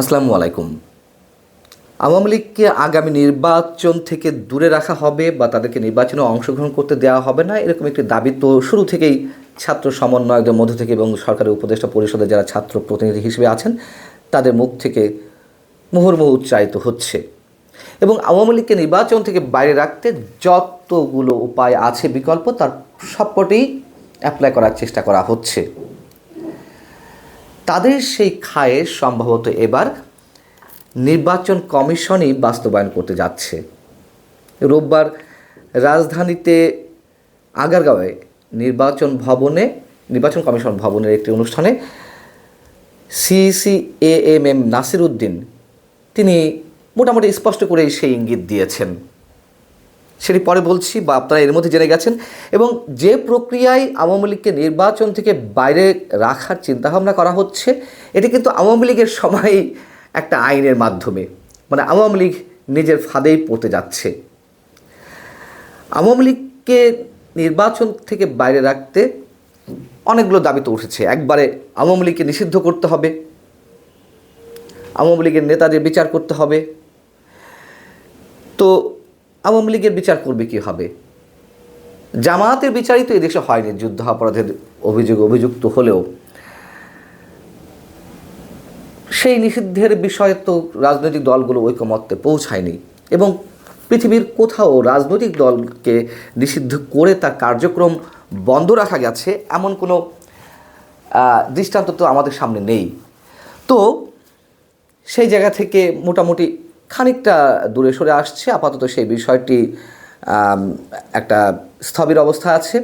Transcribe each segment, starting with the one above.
আসসালামু আলাইকুম। আওয়ামী লীগকে আগামী নির্বাচন থেকে দূরে রাখা হবে বা তাদেরকে নির্বাচনে অংশগ্রহণ করতে দেওয়া হবে না, এরকম একটি দাবি তো শুরু থেকেই ছাত্র সমন্বয়কদের মধ্য থেকে এবং সরকারের উপদেষ্টা পরিষদে যারা ছাত্র প্রতিনিধি হিসেবে আছেন, তাদের মুখ থেকে মুহুর্মুহু উচ্চারিত হচ্ছে। এবং আওয়ামী লীগকে নির্বাচন থেকে বাইরে রাখতে যতগুলো উপায় আছে, বিকল্প, তার সবকটি অ্যাপ্লাই করার চেষ্টা করা হচ্ছে। তাদের সেই খায়ে সম্ভবত এবার নির্বাচন কমিশনই বাস্তবায়ন করতে যাচ্ছে। রোববার রাজধানীতে আগারগাঁওয়ে নির্বাচন ভবনে, নির্বাচন কমিশন ভবনের একটি অনুষ্ঠানে CEC A M M Nasir Uddin তিনি মোটামুটি স্পষ্ট করে সেই ইঙ্গিত দিয়েছেন। সেটি পরে বলছি বা আপনারা এর মধ্যে জেনে গেছেন। এবং যে প্রক্রিয়ায় আওয়ামী লীগকে নির্বাচন থেকে বাইরে রাখার চিন্তাভাবনা করা হচ্ছে, এটি কিন্তু আওয়ামী লীগের সময় একটা আইনের মাধ্যমে। মানে আওয়ামী লীগ নিজের ফাঁদেই পড়তে যাচ্ছে। আওয়ামী লীগকে নির্বাচন থেকে বাইরে রাখতে অনেকগুলো দাবি তো উঠেছে। একবারে আওয়ামী লীগকে নিষিদ্ধ করতে হবে, আওয়ামী লীগের নেতাদের বিচার করতে হবে। তো আওয়ামী লীগের বিচার করবে কি হবে? জামায়াতের বিচারই তো এদেশে হয়নি, যুদ্ধ অপরাধের অভিযোগ অভিযুক্ত হলেও। সেই নিষিদ্ধের বিষয়ে তো রাজনৈতিক দলগুলো ঐকমত্যে পৌঁছায়নি এবং পৃথিবীর কোথাও রাজনৈতিক দলকে নিষিদ্ধ করে তার কার্যক্রম বন্ধ রাখা গেছে, এমন কোনো দৃষ্টান্ত তো আমাদের সামনে নেই। তো সেই জায়গা থেকে মোটামুটি খানিকটা দূরে সরে আসছে। আপাতত সেই বিষয়টি একটা স্থবির অবস্থা আছে।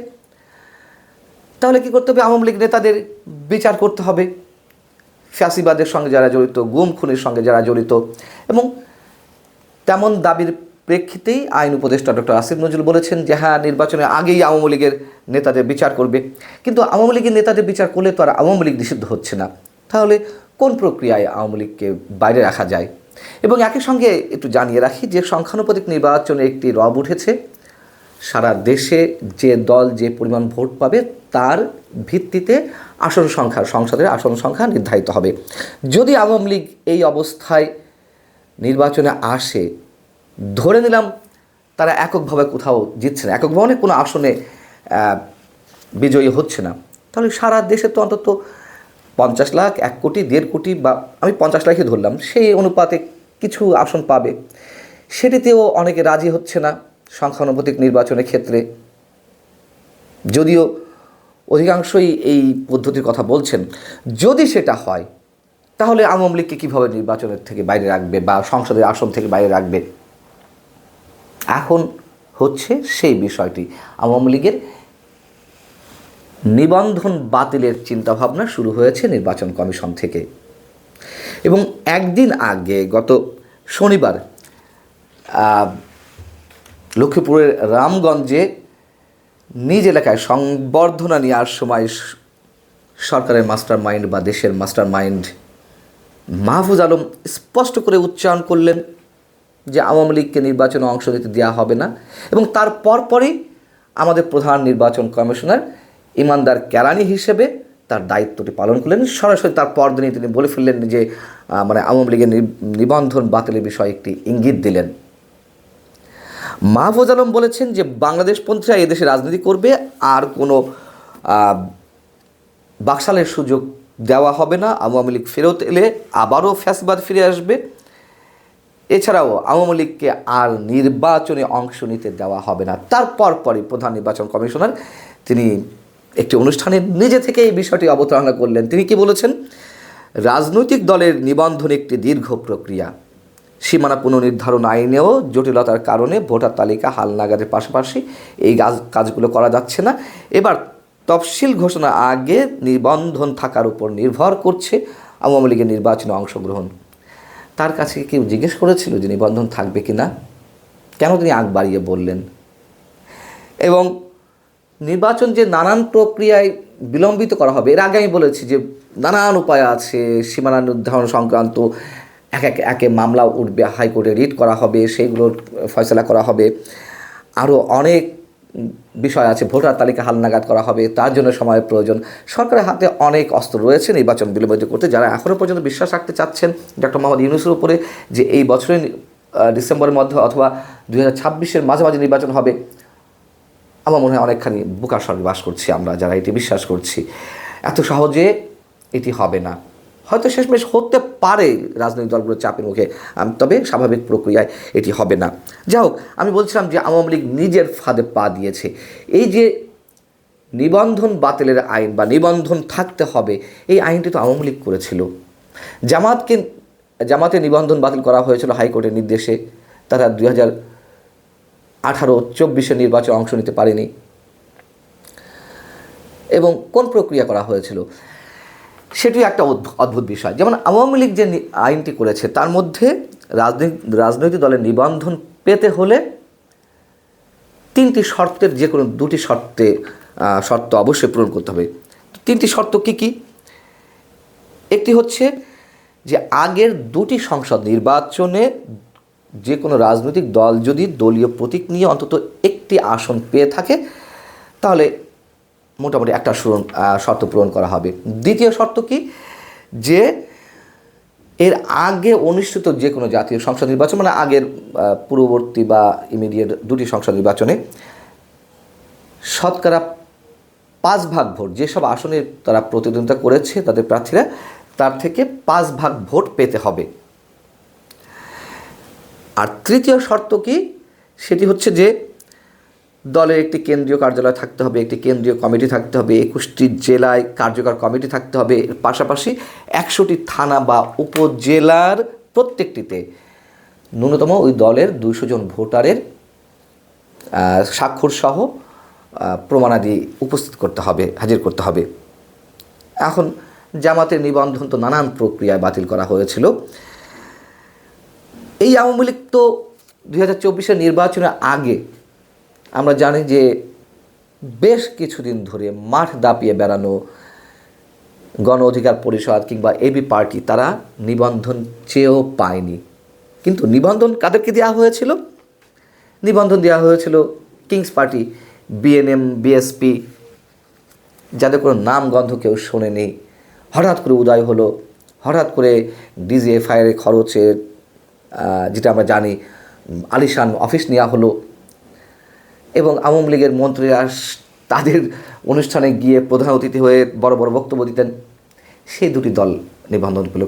তাহলে কি করতে হবে? আওয়ামী লীগ নেতাদের বিচার করতে হবে। ফ্যাসিবাদের সঙ্গে যারা জড়িত, গুম খুনের সঙ্গে যারা জড়িত এবং তেমন দাবির প্রেক্ষিতেই আইন উপদেষ্টা ডক্টর আসিফ নজরুল বলেছেন যে হ্যাঁ নির্বাচনের আগেই আওয়ামী লীগের নেতাদের বিচার করবে। কিন্তু আওয়ামী লীগের নেতাদের বিচার করলে তো আর আওয়ামী লীগ নিষিদ্ধ হচ্ছে না। তাহলে কোন প্রক্রিয়ায় আওয়ামী লীগকে বাইরে রাখা যায়? এবং একই সঙ্গে একটু জানিয়ে রাখি যে সংখ্যানুপাতিক নির্বাচনে একটি রব উঠেছে। সারা দেশে যে দল যে পরিমাণ ভোট পাবে তার ভিত্তিতে আসন সংখ্যা, সংসদের আসন সংখ্যা নির্ধারিত হবে। যদি আওয়ামী লীগ এই অবস্থায় নির্বাচনে আসে, ধরে নিলাম তারা এককভাবে কোথাও জিতছে না, এককভাবে কোনো আসনে বিজয়ী হচ্ছে না, তাহলে সারা দেশে তো অন্তত পঞ্চাশ লাখ, এক কোটি, দেড় কোটি বা আমি পঞ্চাশ লাখই ধরলাম, সেই অনুপাতে কিছু আসন পাবে। সেটিতেও অনেকে রাজি হচ্ছে না সংখ্যানুপাতিক নির্বাচনের ক্ষেত্রে। যদিও অধিকাংশই এই পদ্ধতির কথা বলছেন। যদি সেটা হয়, তাহলে আওয়ামী লীগকে কীভাবে নির্বাচনের থেকে বাইরে রাখবে বা সংসদের আসন থেকে বাইরে রাখবে? এখন হচ্ছে সেই বিষয়টি। আওয়ামী লীগের নিবন্ধন বাতিলের চিন্তাভাবনা শুরু হয়েছে নির্বাচন কমিশন থেকে। এবং একদিন আগে, গত শনিবার লক্ষ্মীপুরের রামগঞ্জে নিজ এলাকায় সংবর্ধনা নেওয়ার সময় সরকারের মাস্টার মাইন্ড বা দেশের মাস্টার মাইন্ড মাহফুজ আলম স্পষ্ট করে উচ্চারণ করলেন যে আওয়ামী লীগকে নির্বাচনে অংশ নিতে দেওয়া হবে না এবং তার পরপরই আমাদের প্রধান নির্বাচন কমিশনার ইমানদার কেরানি হিসেবে তার দায়িত্বটি পালন করলেন। সরাসরি তার পরদিনই তিনি বলে ফেললেন যে মানে আওয়ামী লীগের নিবন্ধন বাতিলের বিষয়ে একটি ইঙ্গিত দিলেন। মাহফুজ আলম বলেছেন যে, বাংলাদেশপন্থীরা এদেশে রাজনীতি করবে, আর কোনো বাকশালের সুযোগ দেওয়া হবে না। আওয়ামী লীগ ফেরত এলে আবারও ফ্যাসবাদ ফিরে আসবে। এছাড়াও আওয়ামী লীগকে আর নির্বাচনে অংশ নিতে দেওয়া হবে না। তারপর পরই প্রধান নির্বাচন কমিশনার তিনি একটি অনুষ্ঠানে নিজে থেকে এই বিষয়টি অবতারণা করলেন। তিনি কি বলেছেন? রাজনৈতিক দলের নিবন্ধন একটি দীর্ঘ প্রক্রিয়া। সীমানা পুনর্নির্ধারণ আইনেও জটিলতার কারণে ভোটার তালিকা হালনাগাদের পাশাপাশি এই কাজ- কাজগুলো করা যাচ্ছে না। এবার তফসিল ঘোষণা আগে নিবন্ধন থাকার উপর নির্ভর করছে আওয়ামী লীগের নির্বাচনে অংশগ্রহণ। তার কাছে কেউ জিজ্ঞেস করেছিল যে নিবন্ধন থাকবে কি না কেন তিনি আগ বাড়িয়ে বললেন? এবং নির্বাচন যে নানান প্রক্রিয়ায় বিলম্বিত করা হবে, এর আগে আমি বলেছি যে নানান উপায় আছে, সীমানা নির্ধারণ সংক্রান্ত, এক এক, একে মামলা উঠবে, হাইকোর্টে রিট করা হবে সেইগুলোর ফয়সলা করা হবে। আরও অনেক বিষয় আছে, ভোটার তালিকা হালনাগাদ করা হবে, তার জন্য সময়ের প্রয়োজন। সরকারের হাতে অনেক অস্ত্র রয়েছে নির্বাচন বিলম্বিত করতে, যারা এখনও পর্যন্ত বিশ্বাস রাখতে চাচ্ছেন ডক্টর মোহাম্মদ ইউনুসের উপরে যে এই বছরের ডিসেম্বরের মধ্যে অথবা দু হাজার ছাব্বিশের মাঝামাঝি নির্বাচন হবে আমার মনে হয় অনেকখানি বুকার স্বর্গে বাস করছি আমরা, যারা এটি বিশ্বাস করছি। এত সহজে এটি হবে না। হয়তো শেষমেশ হতে পারে রাজনৈতিক দলগুলোর চাপের মুখে তবে স্বাভাবিক প্রক্রিয়ায় এটি হবে না। যাই হোক, আমি বলছিলাম যে আওয়ামী লীগ নিজের ফাঁদে পা দিয়েছে। এই যে নিবন্ধন বাতিলের আইন বা নিবন্ধন থাকতে হবে, এই আইনটি তো আওয়ামী লীগ করেছিল। জামাতকে, জামাতে নিবন্ধন বাতিল করা হয়েছিল হাইকোর্টের নির্দেশে, তারা দুই হাজার আঠারো চব্বিশের নির্বাচনে অংশ নিতে পারেনি। এবং কোন প্রক্রিয়া করা হয়েছিল? সেটি একটা অদ্ভু- অদ্ভুত বিষয়। যেমন আওয়ামী লীগ যে আইনটি করেছে, তার মধ্যে রাজনৈতিক দলের নিবন্ধন পেতে হলে তিনটি শর্তের যে কোনো দুটি শর্তে শর্ত অবশ্যই পূরণ করতে হবে। তিনটি শর্ত কি কি? একটি হচ্ছে যে আগের দুটি সংসদ নির্বাচনে যে কোনো রাজনৈতিক দল যদি দলীয় প্রতীক নিয়ে অন্তত একটি আসন পেয়ে থাকে, তাহলে মোটামুটি একটা শর্ত পূরণ করা হবে। দ্বিতীয় শর্ত কি? যে এর আগে অনুষ্ঠিত যে কোনো জাতীয় সংসদ নির্বাচন মানে আগের পূর্ববর্তী বা ইমিডিয়েট দুটি সংসদ নির্বাচনে শতকরা পাঁচ ভাগ ভোট, যেসব আসনে তারা প্রতিদ্বন্দ্বিতা করেছে তাদের প্রার্থীরা, তার থেকে পাঁচ ভাগ ভোট পেতে হবে। আর তৃতীয় শর্ত কি? সেটি হচ্ছে যে দলের একটি কেন্দ্রীয় কার্যালয় থাকতে হবে একটি কেন্দ্রীয় কমিটি থাকতে হবে একুশটি জেলায় কার্যকর কমিটি থাকতে হবে। পাশাপাশি একশোটি থানা বা উপজেলার প্রত্যেকটিতে ন্যূনতম ওই দলের দুশো জন ভোটারের আহ, স্বাক্ষর সহ প্রমাণাদি উপস্থিত করতে হবে হাজির করতে হবে। এখন জামাতের নিবন্ধন তো নানান প্রক্রিয়ায় বাতিল করা হয়েছিল। এই আওয়ামী লীগ তো দুই হাজার চব্বিশের নির্বাচনের আগে আমরা জানি যে বেশ কিছুদিন ধরে মাঠ দাপিয়ে বেড়ানো, গণ অধিকার পরিষদ কিংবা এবি পার্টি তারা নিবন্ধন চেয়েও পায়নি। কিন্তু নিবন্ধন কাদেরকে দেওয়া হয়েছিল? নিবন্ধন দেওয়া হয়েছিল কিংস পার্টি বিএনএম বিএসপি যাদের কোনো নাম গন্ধ কেউ শোনেনি। হঠাৎ করে উদয় হলো, হঠাৎ করে ডিজিএফআইয়ের খরচের যেটা আমরা জানি আলিশান অফিস নেওয়া হলো। এবং আওয়ামী লীগের মন্ত্রীরা তাদের অনুষ্ঠানে গিয়ে প্রধান অতিথি হয়ে বড় বড় বক্তব্য দিতেন। সেই দুটি দল নিবন্ধন পেল